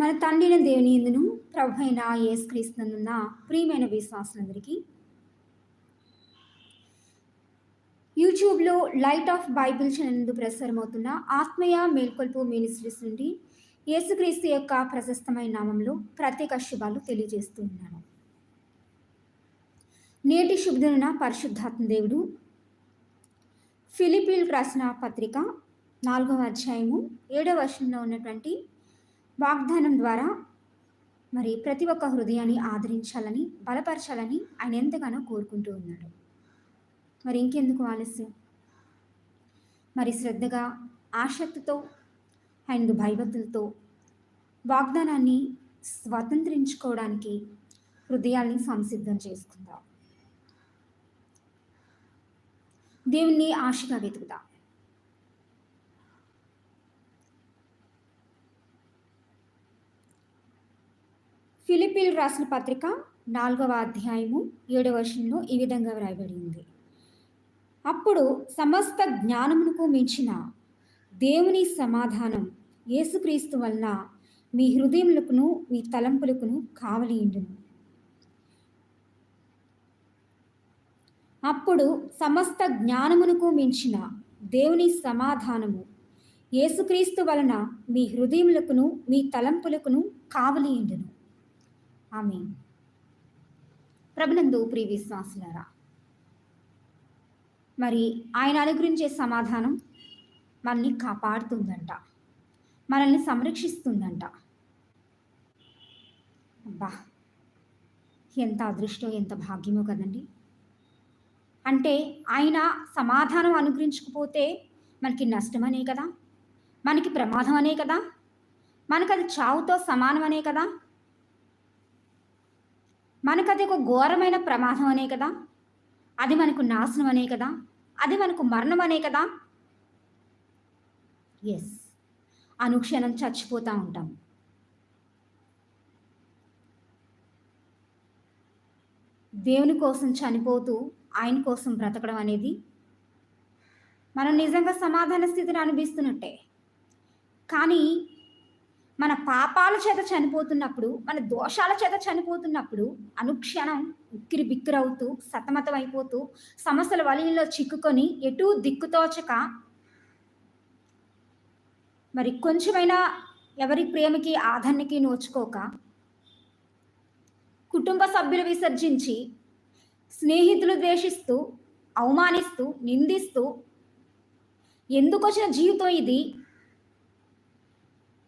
మన తండ్రిన దేవుని ఎందును? ప్రభు అయిన యేసుక్రీస్తునున్న ప్రియమైన విశ్వాసులందరికీ. యూట్యూబ్లో లైట్ ఆఫ్ బైబిల్ ఛానల్ ప్రసారమవుతున్న ఆత్మీయ మేల్కొల్పు మినిస్ట్రీస్ నుండి యేసుక్రీస్తు యొక్క ప్రశస్తమైన నామంలో ప్రత్యేక శుభాలు తెలియజేస్తూ ఉన్నాను. నేటి శుభ్రున పరిశుద్ధాత్మ దేవుడు ఫిలిపిల్ రాసిన పత్రిక నాలుగవ అధ్యాయము ఏడవ వర్షంలో ఉన్నటువంటి వాగ్దానం ద్వారా మరి ప్రతి ఒక్క హృదయాన్ని ఆదరించాలని బలపరచాలని ఆయన ఎంతగానో కోరుకుంటూ ఉన్నాడు. మరి ఇంకెందుకు ఆలస్యం? మరి శ్రద్ధగా ఆసక్తితో ఆయన భయభక్తులతో వాగ్దానాన్ని స్వతంత్రించుకోవడానికి హృదయాల్ని సంసిద్ధం చేసుకుందాం. దేవుణ్ణి ఆశగా వెతుకుదాం. ఫిలిపిల్ రాసిన పత్రిక నాలుగవ అధ్యాయము ఏడవ వర్షంలో ఈ విధంగా వ్రాయబడి ఉంది అప్పుడు సమస్త జ్ఞానమునకు మించిన దేవుని సమాధానం యేసుక్రీస్తు వలన మీ హృదయములకును మీ తలంపులకును కావలి అప్పుడు సమస్త జ్ఞానమునకు మించిన దేవుని సమాధానము యేసుక్రీస్తు వలన మీ హృదయములకును మీ తలంపులకును కావలియండును ఆమె ప్రభునందు ప్రియ విశ్వాసులారా మరి ఆయన అనుగ్రహించే సమాధానం మనల్ని కాపాడుతుందంట మనల్ని సంరక్షిస్తుందంట. అబ్బా ఎంత అదృష్టం ఎంత భాగ్యమో కదండి. అంటే ఆయన సమాధానం అనుగ్రహించకపోతే మనకి నష్టమనే కదా మనకి ప్రమాదం అనే కదా మనకు అది చావుతో సమానమనే కదా మనకు అది ఒక ఘోరమైన ప్రమాదం అనే కదా? అది మనకు నాశనం అనే కదా? అది మనకు మరణం అనే కదా? ఎస్ అనుక్షణం చచ్చిపోతూ ఉంటాం. దేవుని కోసం చనిపోతూ ఆయన కోసం బ్రతకడం అనేది మనం నిజంగా సమాధాన స్థితిని అనిపిస్తున్నట్టే కానీ మన పాపాల చేత చనిపోతున్నప్పుడు మన దోషాల చేత చనిపోతున్నప్పుడు అనుక్షణం ఉక్కిరి బిక్కిరవుతూ సతమతం అయిపోతూ సమస్యల వలయంలో చిక్కుకొని ఎటూ దిక్కుతోచక మరి కొంచెమైనా ఎవరి ప్రేమకి ఆదరణకి నోచుకోక కుటుంబ సభ్యులు విసర్జించి స్నేహితులు ద్వేషిస్తూ అవమానిస్తూ నిందిస్తూ ఎందుకు వచ్చిన జీవితం ఇది?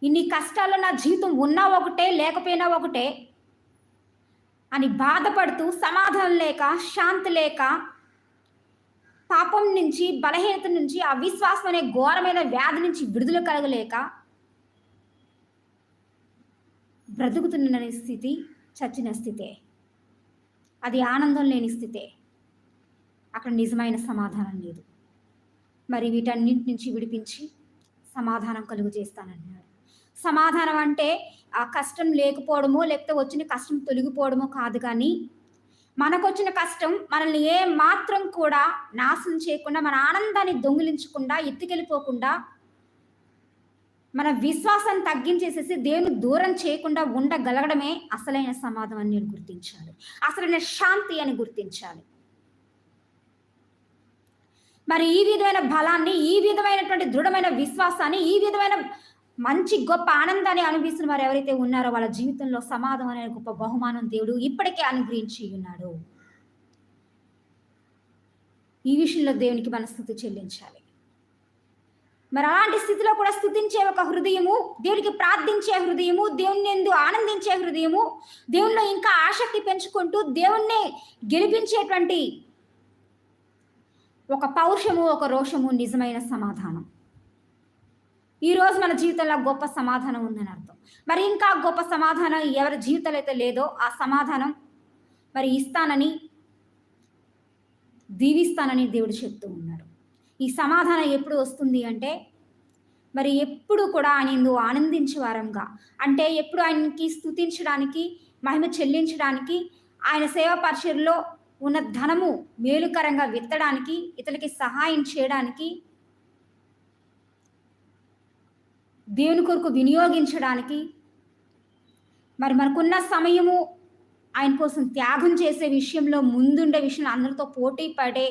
ఇన్ని కష్టాల్లో నా జీవితం ఉన్నా ఒకటే లేకపోయినా ఒకటే అని బాధపడుతూ సమాధానం లేక శాంతి లేక పాపం నుంచి బలహీనత నుంచి అవిశ్వాసం అనే ఘోరమైన వ్యాధి నుంచి విడుదల కలగలేక బ్రతుకుతున్న స్థితి చచ్చిన స్థితే. అది ఆనందం లేని స్థితే. అక్కడ నిజమైన సమాధానం లేదు. మరి వీటన్నింటి నుంచి విడిపించి సమాధానం కలుగు చేస్తానన్నాడు. సమాధానం అంటే ఆ కష్టం లేకపోవడము లేకపోతే వచ్చిన కష్టం తొలగిపోవడము కాదు కానీ మనకు వచ్చిన కష్టం మనల్ని ఏ మాత్రం కూడా నాశనం చేయకుండా మన ఆనందాన్ని దొంగిలించకుండా ఎత్తుకెళ్ళిపోకుండా మన విశ్వాసాన్ని తగ్గించేసేసి దేవుని దూరం చేయకుండా ఉండగలగడమే అసలైన సమాధానం అని గుర్తించాలి. అసలైన శాంతి అని గుర్తించాలి. మరి ఈ విధమైన బలాన్ని ఈ విధమైనటువంటి దృఢమైన విశ్వాసాన్ని ఈ విధమైన మంచి గొప్ప ఆనందాన్ని అనుభవిస్తున్న వారు ఎవరైతే ఉన్నారో వాళ్ళ జీవితంలో సమాధం అనే గొప్ప బహుమానం దేవుడు ఇప్పటికే అనుగ్రహించి ఉన్నాడు. ఈ విషయంలో దేవునికి మన స్థుతి చెల్లించాలి. మరి అలాంటి స్థితిలో కూడా స్థుతించే ఒక హృదయము దేవునికి ప్రార్థించే హృదయము దేవుని ఎందు ఆనందించే హృదయము దేవుణ్ణి ఇంకా ఆసక్తి పెంచుకుంటూ దేవుణ్ణి గెలిపించేటువంటి ఒక పౌరుషము ఒక రోషము నిజమైన సమాధానం. ఈరోజు మన జీవితంలో గొప్ప సమాధానం ఉందని అర్థం. మరి ఇంకా గొప్ప సమాధానం ఎవరి జీవితంలో అయితే లేదో ఆ సమాధానం మరి ఇస్తానని దీవిస్తానని దేవుడు చెప్తూ ఉన్నాడు ఈ సమాధానం ఎప్పుడు వస్తుంది అంటే మరి ఎప్పుడు కూడా ఆయన ఎందు ఆనందించే వారంగా. అంటే ఎప్పుడు ఆయనకి స్థుతించడానికి మహిమ చెల్లించడానికి ఆయన సేవ పరిచయలో ఉన్న ధనము మేలుకరంగా విత్తడానికి ఇతరులకి సహాయం చేయడానికి దేవుని కొరకు వినియోగించడానికి మరి మనకున్న సమయము ఆయన కోసం త్యాగం చేసే విషయంలో ముందుండే విషయంలో అందరితో పోటీ పడే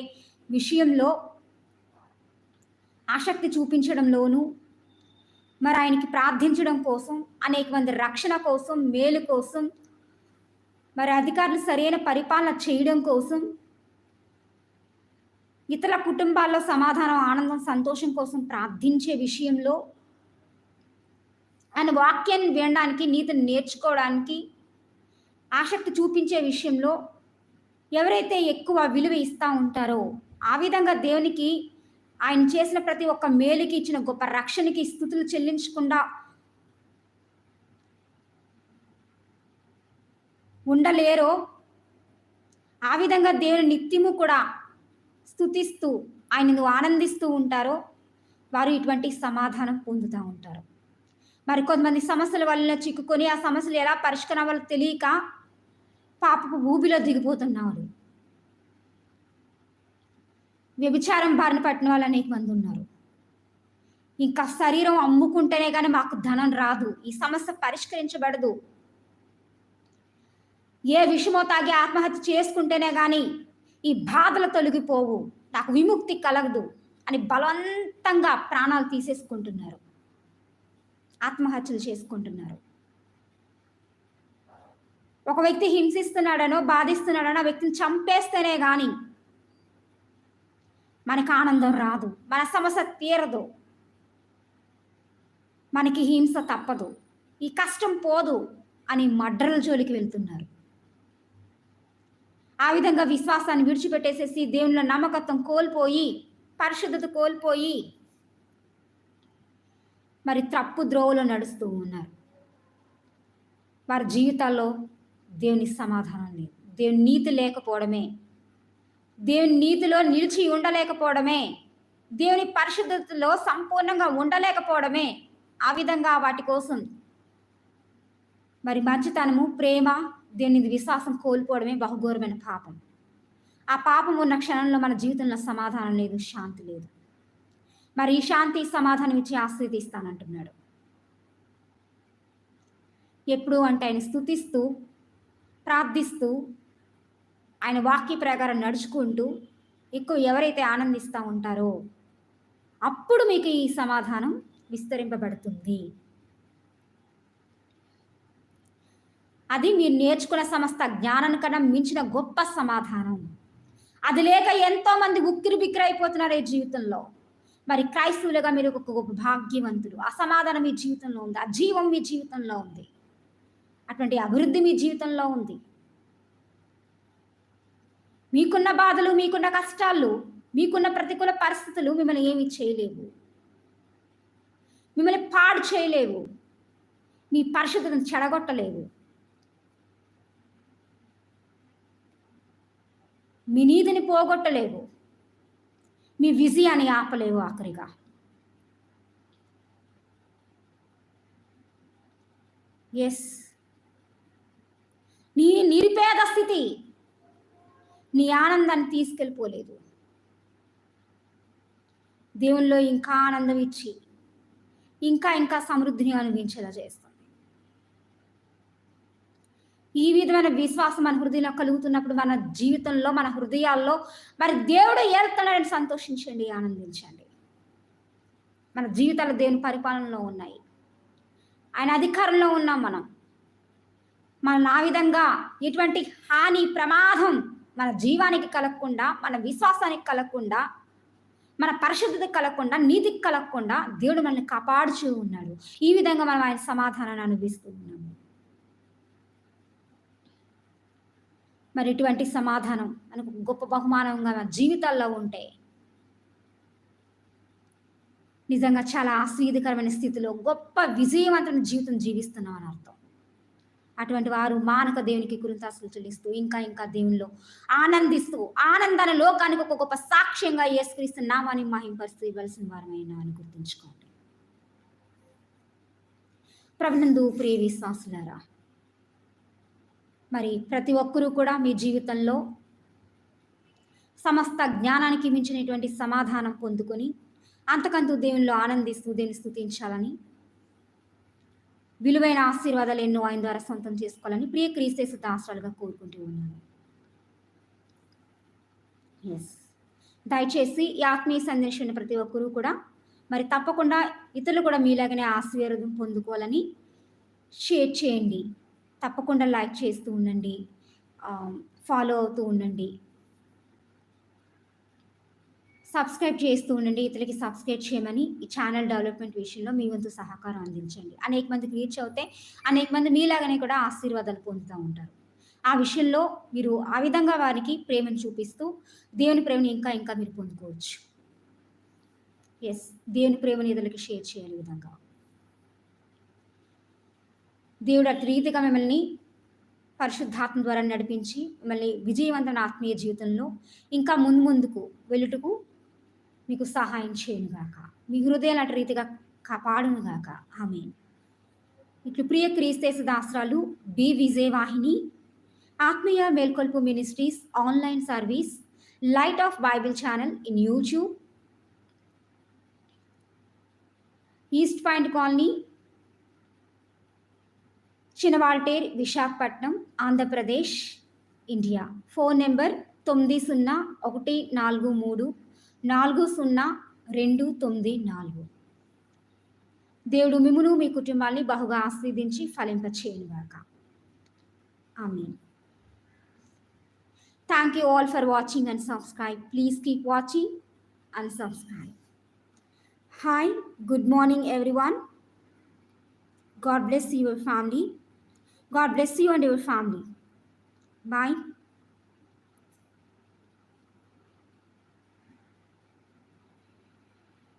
విషయంలో ఆసక్తి చూపించడంలోనూ మరి ఆయనకి ప్రార్థించడం కోసం అనేక మంది రక్షణ కోసం మేలు కోసం మరి అధికారులు సరైన పరిపాలన చేయడం కోసం ఇతర కుటుంబాల్లో సమాధానం ఆనందం సంతోషం కోసం ప్రార్థించే విషయంలో ఆయన వాక్యాన్ని వినడానికి నీతిని నేర్చుకోవడానికి ఆసక్తి చూపించే విషయంలో ఎవరైతే ఎక్కువ విలువ ఇస్తూ ఉంటారో ఆ విధంగా దేవునికి ఆయన చేసిన ప్రతి ఒక్క మేలుకి ఇచ్చిన గొప్ప రక్షణకి స్థుతులు చెల్లించకుండా ఉండలేరో ఆ విధంగా దేవుని నిత్యము కూడా స్థుతిస్తూ ఆయనను ఆనందిస్తూ ఉంటారో వారు ఇటువంటి సమాధానం పొందుతూ ఉంటారు. మరి కొంతమంది సమస్యల వల్ల చిక్కుకొని ఆ సమస్యలు ఎలా పరిష్కారం అవ్వాలో తెలియక పాపపు ఊబిలో దిగిపోతున్నారు. వ్యభిచారం బారిన పట్టిన వాళ్ళు అనేక మంది ఉన్నారు. ఇంకా శరీరం అమ్ముకుంటేనే కానీ మాకు ధనం రాదు. ఈ సమస్య పరిష్కరించబడదు. ఏ విషమో తాగి ఆత్మహత్య చేసుకుంటేనే కానీ ఈ బాధలు తొలగిపోవు. నాకు విముక్తి కలగదు అని బలవంతంగా ప్రాణాలు తీసేసుకుంటున్నారు. ఆత్మహత్యలు చేసుకుంటున్నారు. ఒక వ్యక్తి హింసిస్తున్నాడనో బాధిస్తున్నాడనో ఆ వ్యక్తిని చంపేస్తేనే కానీ మనకు ఆనందం రాదు మన సమస్య తీరదు. మనకి హింస తప్పదు ఈ కష్టం పోదు అని మడ్రల జోలికి వెళ్తున్నారు. ఆ విధంగా విశ్వాసాన్ని విడిచిపెట్టేసేసి దేవునిలో నమ్మకత్వం కోల్పోయి పరిశుద్ధత కోల్పోయి మరి తప్పు ద్రోవలో నడుస్తూ ఉన్నారు. వారి జీవితాల్లో దేవుని సమాధానం లేదు. దేవుని నీతి లేకపోవడమే. దేవుని నీతిలో నిలిచి ఉండలేకపోవడమే. దేవుని పరిశుద్ధతలో సంపూర్ణంగా ఉండలేకపోవడమే ఆ విధంగా వాటి కోసం. మరి మంచితనము ప్రేమ దేవుని విశ్వాసం కోల్పోవడమే బహుఘోరమైన పాపం. ఆ పాపం ఉన్న క్షణంలో మన జీవితంలో సమాధానం లేదు శాంతి లేదు. మరి శాంతి సమాధానం ఇచ్చి ఆశ్రయిస్తానంటున్నాడు ఎప్పుడు అంటే ఆయన స్థుతిస్తూ ప్రార్థిస్తూ ఆయన వాక్య ప్రకారం నడుచుకుంటూ ఎక్కువ ఎవరైతే ఆనందిస్తూ ఉంటారో అప్పుడు మీకు ఈ సమాధానం విస్తరింపబడుతుంది. అది మీరు నేర్చుకున్న సమస్త జ్ఞానం కన్నా మించిన గొప్ప సమాధానం. అది లేక ఎంతోమంది ఉక్కిరి బిక్కిరైపోతున్నారు ఈ జీవితంలో. మరి క్రైస్తవులుగా మీరు ఒక గొప్ప భాగ్యవంతులు. అసమాధానం మీ జీవితంలో ఉంది. అజీవం మీ జీవితంలో ఉంది. అటువంటి అభివృద్ధి మీ జీవితంలో ఉంది. మీకున్న బాధలు మీకున్న కష్టాలు మీకున్న ప్రతికూల పరిస్థితులు మిమ్మల్ని ఏమి చేయలేవు. మిమ్మల్ని పాడు చేయలేవు. మీ పరిశుద్ధతను చెడగొట్టలేవు. మీ నీతిని పోగొట్టలేవు. మీ విజయాన్ని ఆపలేవు ఆఖరిగా. ఎస్ నీ నిరుపేద స్థితి నీ ఆనందాన్ని తీసుకెళ్ళిపోలేదు. దేవుల్లో ఇంకా ఆనందం ఇచ్చి ఇంకా ఇంకా సమృద్ధిని అనుభవించేలా చేస్తాం ఈ విధమైన విశ్వాసం మన హృదయంలో కలుగుతున్నప్పుడు మన జీవితంలో మన హృదయాల్లో మరి దేవుడు ఏడుతున్నాడని సంతోషించండి ఆనందించండి. మన జీవితాలు దేవుని పరిపాలనలో ఉన్నాయి. ఆయన అధికారంలో ఉన్నాం మనం. మనం ఆ విధంగా ఎటువంటి హాని ప్రమాదం మన జీవానికి కలగకుండా మన విశ్వాసానికి కలగకుండా మన పరిశుద్ధత కలగకుండా నీతికి కలగకుండా దేవుడు మనల్ని కాపాడుచూ ఉన్నాడు. ఈ విధంగా మనం ఆయన సమాధానాన్ని అనుభవిస్తూ మరి ఇటువంటి సమాధానం మనకు గొప్ప బహుమానంగా మన జీవితాల్లో ఉంటే నిజంగా చాలా ఆశ్రీదకరమైన స్థితిలో గొప్ప విజయవంతమైన జీవితం జీవిస్తున్నాం అని అర్థం. అటువంటి వారు మానక దేవునికి కృతాసులు చెల్లిస్తూ ఇంకా ఇంకా దేవునిలో ఆనందిస్తూ ఆనందాన్ని లోకానికి ఒక గొప్ప సాక్ష్యంగా ఏసుక్రీస్తు నామాన్ని మహింపరుస్తూ ఇవ్వాల్సిన వారమైనా అని గుర్తుంచుకోండి. ప్రభునందు ప్రియ విశ్వాసులారా మరి ప్రతి ఒక్కరూ కూడా మీ జీవితంలో సమస్త జ్ఞానానికి మించినటువంటి సమాధానం పొందుకొని అంతకంతూ దేవునిలో ఆనందిస్తూ దేవుని స్థుతించాలని విలువైన ఆశీర్వాదాలు ఎన్నో ఆయన ద్వారా సొంతం చేసుకోవాలని ప్రియ క్రీస్తేసు దాసరాలుగా కోరుకుంటూ ఉన్నాను. ఎస్ దయచేసి ఈ ఆత్మీయ సందర్శన ప్రతి ఒక్కరూ కూడా మరి తప్పకుండా ఇతరులు కూడా మీలాగనే ఆశీర్వాదం పొందుకోవాలని షేర్ చేయండి. తప్పకుండా లైక్ చేస్తూ ఉండండి. ఫాలో అవుతూ ఉండండి. సబ్స్క్రైబ్ చేస్తూ ఉండండి. ఇతరులకి సబ్స్క్రైబ్ చేయమని ఈ ఛానల్ డెవలప్మెంట్ విషయంలో మీ వంతు సహకారం అందించండి. అనేక మందికి రీచ్ అవుతే అనేక మంది మీలాగానే కూడా ఆశీర్వాదాలు పొందుతూ ఉంటారు. ఆ విషయంలో మీరు ఆ విధంగా వారికి ప్రేమను చూపిస్తూ దేవుని ప్రేమను ఇంకా ఇంకా మీరు పొందుకోవచ్చు. ఎస్ దేవుని ప్రేమను ఇతరులకి షేర్ చేయాలి విధంగా. దేవుడు అటు రీతిగా మిమ్మల్ని పరిశుద్ధాత్మ ద్వారా నడిపించి మిమ్మల్ని విజయవంతమైన ఆత్మీయ జీవితంలో ఇంకా ముందు ముందుకు వెళ్ళుటకు మీకు సహాయం చేయనుగాక మీ హృదయాలు అటు రీతిగా కాపాడునుగాక ఆమె ఇట్లు ప్రియ క్రీస్తే దాస్త్రాలు బి విజయవాహిని ఆత్మీయ మేల్కొల్పు ministries online service light of Bible channel in YouTube east point colony Chinawaltair Visakhapatnam Andhra Pradesh India. Phone number తొమ్మిది సున్నా ఒకటి నాలుగు మూడు నాలుగు సున్నా రెండు తొమ్మిది నాలుగు. దేవుడు మిమ్మును మీ కుటుంబాన్ని బహుగా ఆస్వాదించి ఫలింపచేయనుగాక. ఆమె thank you all for watching and subscribe please keep watching and subscribe hi good morning everyone God bless your family. God bless you and your family. Bye.